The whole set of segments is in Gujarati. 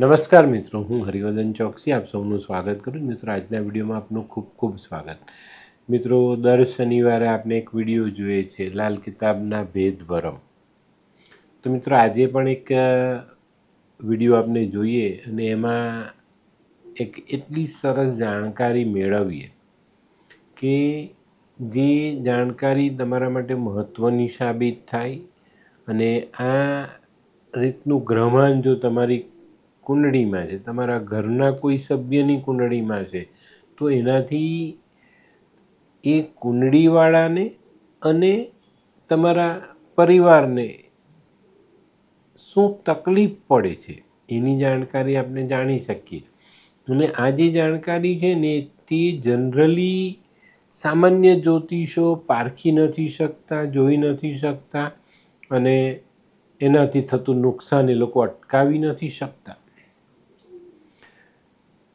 નમસ્કાર મિત્રો, હું હરિવર્ધન ચોકસી. આપ સૌનું સ્વાગત કરું. મિત્રો, આજના વિડીયોમાં આપનું ખૂબ ખૂબ સ્વાગત. મિત્રો, દર શનિવારે આપણે એક વીડિયો જોઈએ છે, લાલ કિતાબના ભેદ ભરમ તો મિત્રો, આજે પણ એક વીડિયો આપણે જોઈએ અને એમાં એક એટલી સરસ જાણકારી મેળવીએ કે જે જાણકારી તમારા માટે મહત્ત્વની સાબિત થાય અને આ રીતનું ગ્રહમાન જો તમારી કુંડળીમાં છે. તમારા ઘરના કોઈ સભ્યની કુંડળીમાં છે. તો એનાથી એ કુંડળીવાળાને અને તમારા પરિવારને શું તકલીફ પડે છે એની જાણકારી આપણે જાણી શકીએ. અને આ જે જાણકારી છે ને તે જનરલી સામાન્ય જ્યોતિષો પારખી નથી શકતા, જોઈ નથી શકતા અને એનાથી થતું નુકસાન એ લોકો અટકાવી નથી શકતા.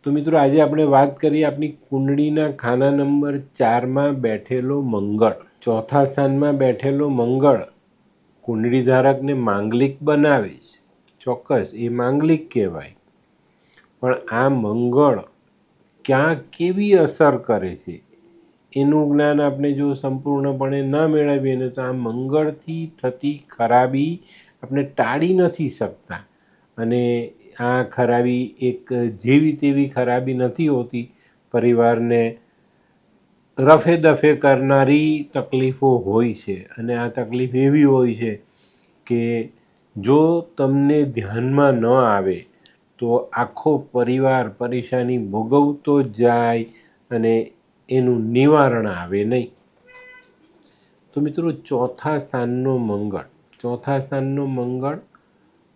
તો મિત્રો આજે આપણે વાત કરીએ આપણી કુંડળીના ખાના નંબર ચારમાં બેઠેલો મંગળ. ચોથા સ્થાનમાં બેઠેલો મંગળ કુંડળી ધારકને માંગલિક બનાવે છે. ચોક્કસ, એ માંગલિક કહેવાય. પણ આ મંગળ ક્યાં કેવી અસર કરે છે? એનું જ્ઞાન આપણે જો સંપૂર્ણપણે ન મેળવીએ ને તો આ મંગળથી થતી ખરાબી આપણે ટાળી નથી શકતા. અને આ ખરાબી એક જેવી તેવી ખરાબી નથી હોતી. પરિવારને રફે દફે કરનારી તકલીફો હોય છે અને આ તકલીફ એવી હોય છે કે જો તમને ધ્યાનમાં ન આવે તો આખો પરિવાર પરેશાની ભોગવતો જાય અને એનું નિવારણ આવે નહીં. તો મિત્રો ચોથા સ્થાનનો મંગળ, ચોથા સ્થાનનો મંગળ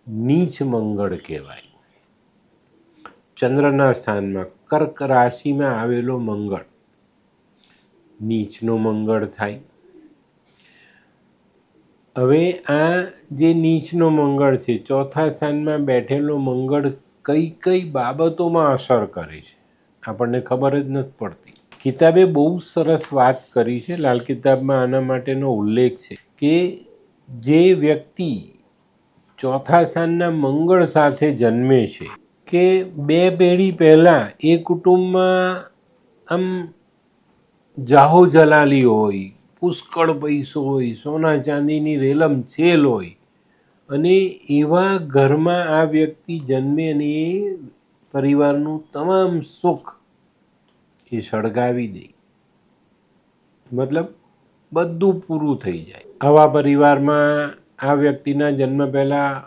નીચ મંગળ કહેવાય. ચંદ્રના સ્થાનમાં કર્ક રાશિમાં આવેલો મંગળ. નીચનો મંગળ થાય. હવે આ જે નીચનો મંગળ છે, ચોથા સ્થાનમાં બેઠેલો મંગળ કઈ કઈ બાબતોમાં અસર કરે છે? આપણને ખબર જ નથી પડતી. કિતાબે બહુ સરસ વાત કરી છે, લાલ કિતાબમાં આના માટેનો ઉલ્લેખ છે કે જે વ્યક્તિ ચોથા સ્થાનના મંગળ સાથે જન્મે છે. કે બે પેઢી પહેલાં એ કુટુંબમાં આમ જાહો જલાલી હોય, પુષ્કળ પૈસો હોય, સોના ચાંદીની રેલમ છેલ હોય અને એવા ઘરમાં આ વ્યક્તિ જન્મે અને એ પરિવારનું તમામ સુખ એ સળગાવી દે. મતલબ બધું પૂરું થઈ જાય. આવા પરિવારમાં આ વ્યક્તિના જન્મ પહેલાં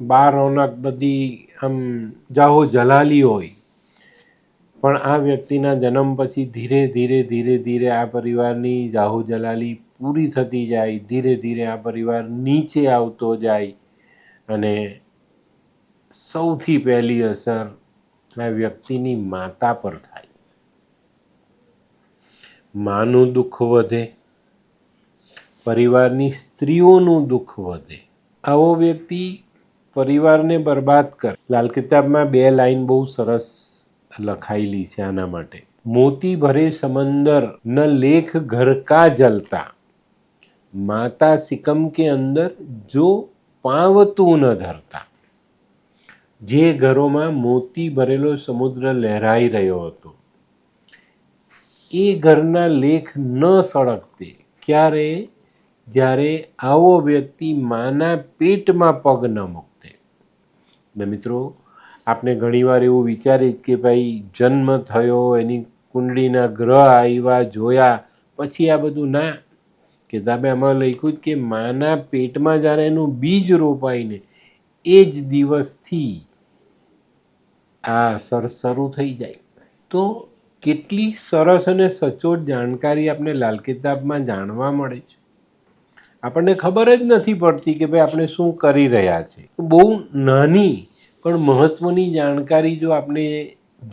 બાર રોનક બધી આમ જાહો જલાલી હોય. પણ આ વ્યક્તિના જન્મ પછી ધીરે ધીરે ધીરે ધીરે આ પરિવારની જાહો જલાલી પૂરી થતી જાય, ધીરે ધીરે આ પરિવાર નીચે આવતો જાય અને સૌથી પહેલી અસર આ વ્યક્તિની માતા પર થાય. માનું દુઃખ વધે પરિવારની સ્ત્રીઓનું દુઃખ વધે. આવો વ્યક્તિ પરિવારને બરબાદ કરે. લાલ કિતાબમાં બે લાઈન બહુ સરસ લખાયેલી છે આના માટે. મોતી ભરે સમંદર, ન લેખ ઘર કા જલતા. માતા સિકમ કે અંદર જો પાવતું ન ધરતા. જે ઘરોમાં મોતી ભરેલો સમુદ્ર લહેરાઈ રહ્યો હતો. એ ઘરના લેખ ન સળગતે. ક્યારે? જ્યારે આવો વ્યક્તિ માના પેટમાં પગ ન મૂકતે. ને મિત્રો આપણે ઘણીવાર એવું વિચારીએ કે ભાઈ, જન્મ થયો, એની કુંડળીના ગ્રહ આવ્યા જોયા, પછી આ બધું ના. કિતાબે આમાં લખ્યું કે માના પેટમાં જ્યારે એનું બીજ રોપાઈને એ જ દિવસથી આ અસર શરૂ થઈ જાય. તો કેટલી સરસ અને સચોટ જાણકારી આપણે લાલ કિતાબમાં જાણવા મળે છે. આપણને ખબર જ નથી પડતી કે ભાઈ આપણે શું કરી રહ્યા છે. બહુ નાની પણ મહત્ત્વની જાણકારી જો આપણે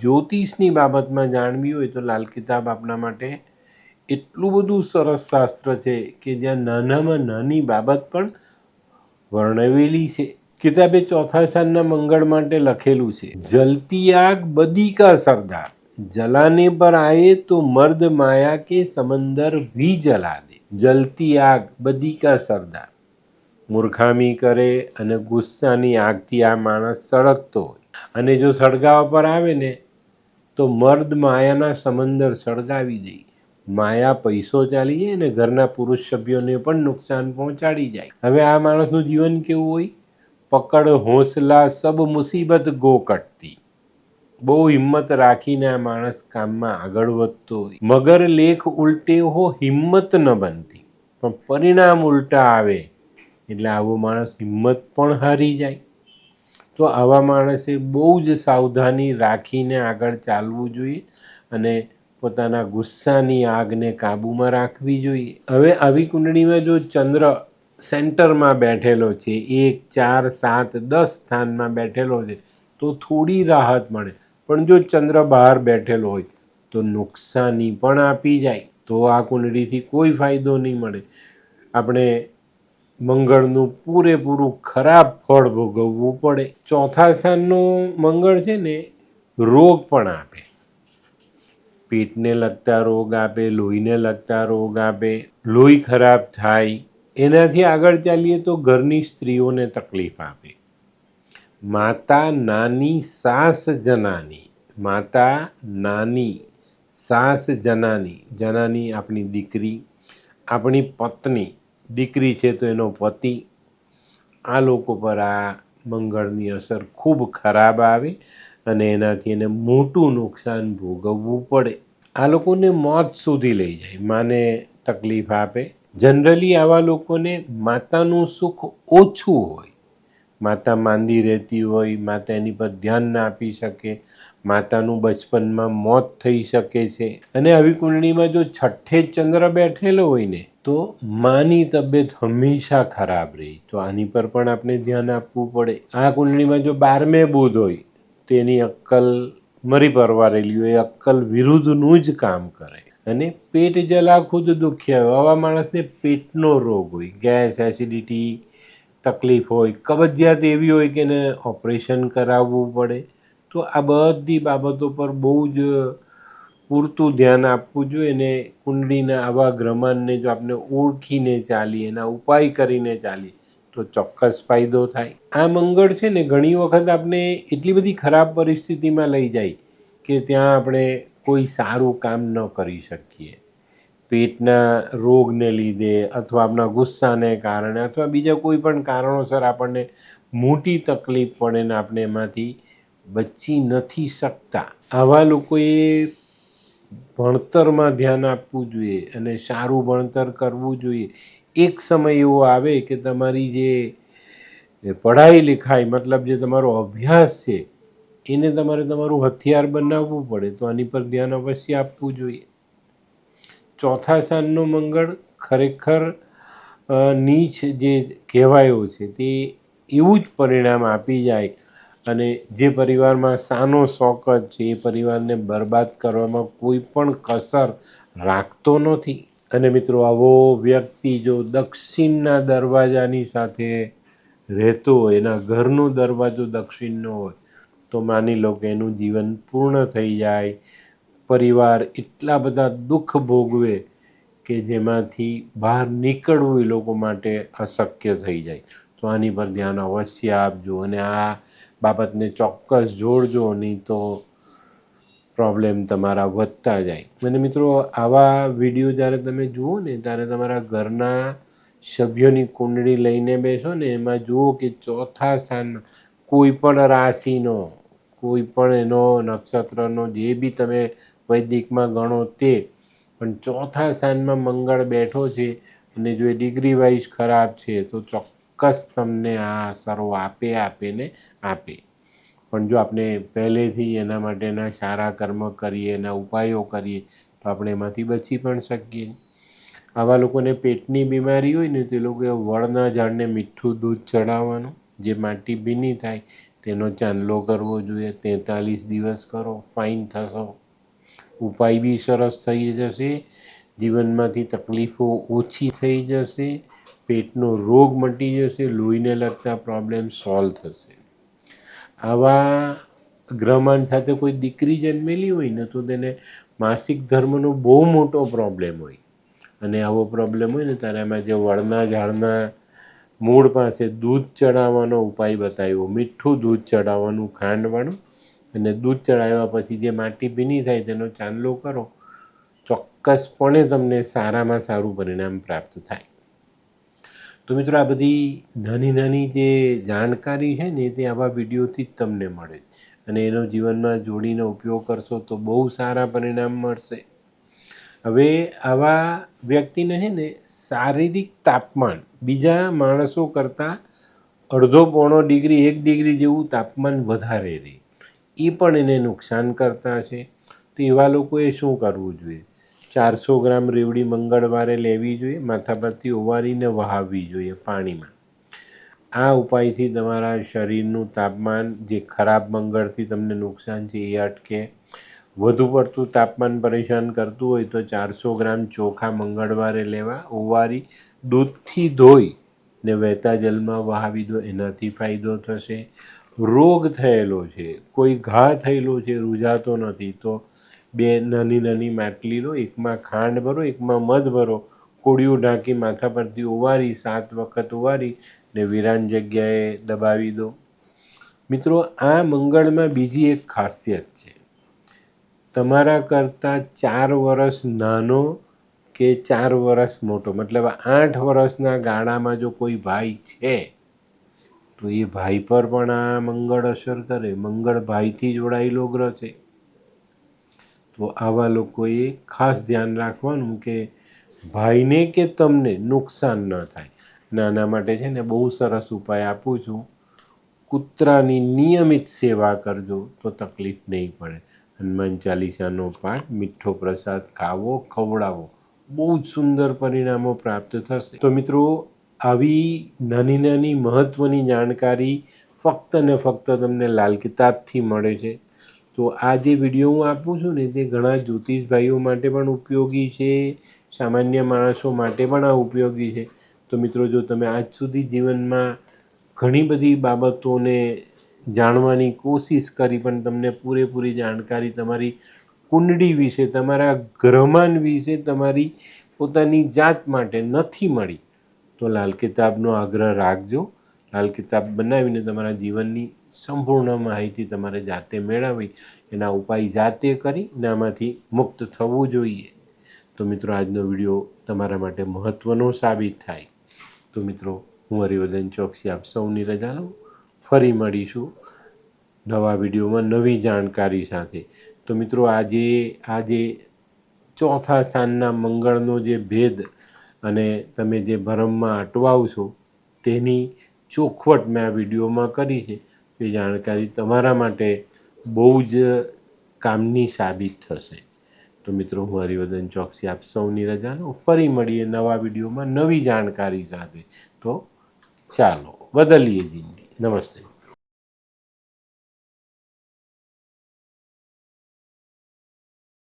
જ્યોતિષની બાબતમાં જાણવી હોય તો લાલ કિતાબ આપણા માટે એટલું બધું સરસ શાસ્ત્ર છે કે જ્યાં નાનામાં નાની બાબત પણ વર્ણવેલી છે. કિતાબે ચોથા સ્થાનના મંગળ માટે લખેલું છે, જલતી આગ બદી કા સરદાર. જલાને પર આવે તો મર્દ માયા કે સમંદર ભી જલા દે. જલતી આગ બધી કા સરદાર. મૂર્ખામી કરે અને ગુસ્સાની આગથી આ માણસ સળગતો હોય. અને જો સળગાવા પર આવે ને, તો મર્દ માયાના સમંદર સળગાવી દે. માયા પૈસો ચાલી જાય અને ઘરના પુરુષ સભ્યોને પણ નુકસાન પહોંચાડી જાય. હવે આ માણસનું જીવન કેવું હોય? પકડ, હોંસલા, સબ મુસીબત ગો કટતી બહુ હિંમત રાખીને આ માણસ કામમાં આગળ વધતો હોય. મગર લેખ ઉલટે હો હિંમત ન બનતી. પણ પરિણામ ઉલટા આવે એટલે આવો માણસ હિંમત પણ હારી જાય. તો આવા માણસે બહુ જ સાવધાની રાખીને આગળ ચાલવું જોઈએ અને પોતાના ગુસ્સાની આગને કાબૂમાં રાખવી જોઈએ. હવે આવી કુંડળીમાં જો ચંદ્ર સેન્ટરમાં બેઠેલો છે, એક, ચાર, સાત, દસ સ્થાનમાં બેઠેલો છે, તો થોડી રાહત મળે. પણ જો ચંદ્ર બહાર બેઠેલો હોય, તો નુકસાની પણ આપી જાય, તો આ કુંડળીથી કોઈ ફાયદો નહીં મળે. આપણે મંગળનું પૂરેપૂરું ખરાબ ફળ ભોગવવું પડે. ચોથા સ્થાનનું મંગળ છે ને, રોગ પણ આપે. પેટને લગતા રોગ આપે, લોહીને લગતા રોગ આપે, લોહી ખરાબ થાય, એનાથી આગળ ચાલીએ તો ઘરની સ્ત્રીઓને તકલીફ આપે. માતા નાની સાસ જનાની, માતા નાની સાસ જનાની જનાની આપણી દીકરી, આપણી પત્ની, દીકરી છે તો એનો પતિ. આ લોકો પર આ મંગળની અસર ખૂબ ખરાબ આવે અને એનાથી એને મોટું નુકસાન ભોગવવું પડે. આ લોકોને મોત સુધી લઈ જાય, માને તકલીફ આપે. જનરલી આવા લોકોને માતાનું સુખ ઓછું હોય માતા માંદી રહેતી હોય, માતા એની પર ધ્યાન ના આપી શકે, માતાનું બચપનમાં મોત થઈ શકે છે. અને આવી કુંડળીમાં જો છઠ્ઠે ચંદ્ર બેઠેલો હોય ને, તો માની તબિયત હંમેશા ખરાબ રહી. તો આની પર પણ આપણે ધ્યાન આપવું પડે. આ કુંડળીમાં જો બારમે બુધ હોય, તો એની અક્કલ મરી પરવારેલી હોય. અક્કલ વિરુદ્ધનું જ કામ કરે. અને પેટ જલા ખુદ દુખ્યા હોય. આવા માણસને પેટનો રોગ હોય. ગેસ, એસિડિટી તકલીફ હોય, કબજિયાત એવી હોય કે એને ઓપરેશન કરાવવું પડે, તો આ બધી બાબતો પર બહુ જ પૂરતું ધ્યાન આપવું જોઈએ અને કુંડળીના આવા ગ્રહમાનને જો આપણે ઓળખીને ચાલીએ, એના ઉપાય કરીને ચાલીએ, તો ચોક્કસ ફાયદો થાય. આ મંગળ છે ને, ઘણી વખત આપણે એટલી બધી ખરાબ પરિસ્થિતિમાં લઈ જાય કે ત્યાં આપણે કોઈ સારું કામ ન કરી શકીએ. પેટના રોગને લીધે અથવા આપણા ગુસ્સાને કારણે અથવા બીજા કોઈ પણ કારણોસર આપણને મોટી તકલીફ પડે ને આપણે એમાંથી બચી નથી શકતા. આવા લોકોએ ભણતરમાં ધ્યાન આપવું જોઈએ અને સારું ભણતર કરવું જોઈએ. એક સમય એવો આવે કે તમારી જે પઢાઈ લિખાઈ મતલબ જે તમારો અભ્યાસ છે, એને તમારે તમારું હથિયાર બનાવવું પડે તો આની પર ધ્યાન અવશ્ય આપવું જોઈએ. ચોથા સ્થાનનું મંગળ ખરેખર નીચ જે કહેવાયો છે તે એવું જ પરિણામ આપી જાય અને જે પરિવારમાં સાનો શોકત છે એ પરિવારને બરબાદ કરવામાં કોઈ પણ કસર રાખતો નથી. અને મિત્રો, આવો વ્યક્તિ જો દક્ષિણના દરવાજાની સાથે રહેતો હોય, એના ઘરનો દરવાજો દક્ષિણનો હોય, તો માની લો કે એનું જીવન પૂર્ણ થઈ જાય પરિવાર એટલા બધા દુઃખ ભોગવે કે જેમાંથી બહાર નીકળવું એ લોકો માટે અશક્ય થઈ જાય. તો આની પર ધ્યાન અવશ્ય આપજો અને આ બાબતને ચોક્કસ જોડજો નહીં તો પ્રોબ્લેમ તમારા વધતા જાય. અને મિત્રો, આવા વીડિયો જ્યારે તમે જુઓ ને, ત્યારે તમારા ઘરના સભ્યોની કુંડળી લઈને બેસો ને, એમાં જુઓ કે ચોથા સ્થાન કોઈ પણ રાશિનો, કોઈ પણ એનો નક્ષત્રનો જે બી તમે વૈદિકમાં ગણો તે. પણ ચોથા સ્થાનમાં મંગળ બેઠો છે અને જો એ ડિગ્રી વાઇઝ ખરાબ છે, તો ચોક્કસ તમને આ અસરો આપે આપે ને આપે. પણ જો આપણે પહેલેથી એના માટેના સારા કર્મ કરીએ, એના ઉપાયો કરીએ, તો આપણે એમાંથી બચી પણ શકીએ. આવા લોકોને પેટની બીમારી હોય ને, તે લોકોએ વળના ઝાડને મીઠું દૂધ ચડાવવાનું, જે માટી ભીની થાય, તેનો ચાંદલો કરવો જોઈએ, તેતાલીસ દિવસ કરો, ફાઇન થશો. ઉપાય બી સરસ થઈ જશે. જીવનમાંથી તકલીફો ઓછી થઈ જશે. પેટનો રોગ મટી જશે. લોહીને લગતા પ્રોબ્લેમ સોલ્વ થશે. આવા ગ્રહમાન સાથે કોઈ દીકરી જન્મેલી હોય ને તો તેને માસિક ધર્મનો બહુ મોટો પ્રોબ્લેમ હોય. અને આવો પ્રોબ્લેમ હોય ને ત્યારે એમાં જે વળના ઝાડના મૂળ પાસે દૂધ ચડાવવાનો ઉપાય બતાવ્યો. મીઠું દૂધ ચડાવવાનું ખાંડવાળું અને દૂધ ચડાવ્યા પછી જે માટી ભીની થાય તેનો ચાંદલો કરો, ચોક્કસપણે તમને સારામાં સારું પરિણામ પ્રાપ્ત થાય. તો મિત્રો આ બધી નાની નાની જે જાણકારી છે ને તે આવા વિડીયોથી જ તમને મળે અને એનો જીવનમાં જોડીને ઉપયોગ કરશો તો બહુ સારા પરિણામ મળશે. હવે આવા વ્યક્તિને છે ને શારીરિક તાપમાન, બીજા માણસો કરતાં અડધો પોણો ડિગ્રી, એક ડિગ્રી જેવું તાપમાન વધારે રહે. એ પણ એને નુકસાન કરતા છે. તો એવા લોકોએ શું કરવું જોઈએ? ચારસો ગ્રામ રેવડી મંગળવારે લેવી જોઈએ માથા પરથી ઓવારીને વહાવવી જોઈએ પાણીમાં. આ ઉપાયથી તમારા શરીરનું તાપમાન જે ખરાબ મંગળથી તમને નુકસાન છે એ અટકે. વધુ પડતું તાપમાન પરેશાન કરતું હોય તો ચારસો ગ્રામ ચોખા મંગળવારે લેવા ઓવારી દૂધથી ધોઈ ને વહેતા જલમાં વહાવી દો, એનાથી ફાયદો થશે. રોગ થયેલો છે, કોઈ ઘા થયેલો છે, રૂજાતો નથી, તો બે નાની નાની માટલી લો, એકમાં ખાંડ ભરો, એકમાં મધ ભરો, કોળિયું ઢાંકી માથા પરથી ઓવારી સાત વખત ઓવારી ને વિરાન જગ્યાએ દબાવી દો. મિત્રો, આ મંગળમાં બીજી એક ખાસિયત છે. તમારા કરતાં ચાર વર્ષ નાનો કે ચાર વર્ષ મોટો, મતલબ આઠ વર્ષના ગાળામાં જો કોઈ ભાઈ છે તો એ ભાઈ પર પણ આ મંગળ અસર કરે. મંગળ ભાઈથી જોડાયેલો ગ્રહ છે. તો આવા લોકોએ ખાસ ધ્યાન રાખવાનું કે ભાઈને કે તમને નુકસાન ન થાય. નાના માટે છે ને બહુ સરસ ઉપાય આપું છું. કૂતરાની નિયમિત સેવા કરજો તો તકલીફ નહીં પડે. હનુમાન ચાલીસાનો પાઠ, મીઠો પ્રસાદ ખાવો, ખવડાવો. બહુ જ સુંદર પરિણામો પ્રાપ્ત થશે. તો મિત્રો આવી નાની નાની મહત્ત્વની જાણકારી ફક્ત ને ફક્ત તમને લાલ કિતાબથી મળે છે. તો આ જે વીડિયો હું આપું છું ને તે ઘણા જ્યોતિષ ભાઈઓ માટે પણ ઉપયોગી છે, સામાન્ય માણસો માટે પણ આ ઉપયોગી છે. તો મિત્રો, જો તમે આજ સુધી જીવનમાં ઘણી બધી બાબતોને જાણવાની કોશિશ કરી, પણ તમને પૂરેપૂરી જાણકારી તમારી કુંડળી વિશે, તમારા ગ્રહમાન વિશે તમારી પોતાની જાત માટે નથી મળી તો લાલ કિતાબનો આગ્રહ રાખજો. લાલ કિતાબ બનાવીને તમારા જીવનની સંપૂર્ણ માહિતી તમારે જાતે મેળવવી, એના ઉપાય જાતે કરી આમાંથી મુક્ત થવું જોઈએ. તો મિત્રો, આજનો વીડિયો તમારા માટે મહત્ત્વનો સાબિત થાય. તો મિત્રો, હું હરિવર્ધન ચોકસી આપ સૌની રજા લઉં. ફરી મળીશું નવા વિડીયોમાં નવી જાણકારી સાથે. તો મિત્રો, આજે આજે ચોથા સ્થાનના મંગળનો જે ભેદ અને તમે જે ભરમમાં અટવાવ છો, તેની ચોખવટ મેં આ વિડીયોમાં કરી છે. એ જાણકારી તમારા માટે બહુ જ કામની સાબિત થશે. તો મિત્રો, હું હરિવર્ધન ચોકસી આપ સૌની રજા ફરી મળીએ નવા વિડીયોમાં નવી જાણકારી સાથે. તો ચાલો, બદલીએ જિંદગી. નમસ્તે.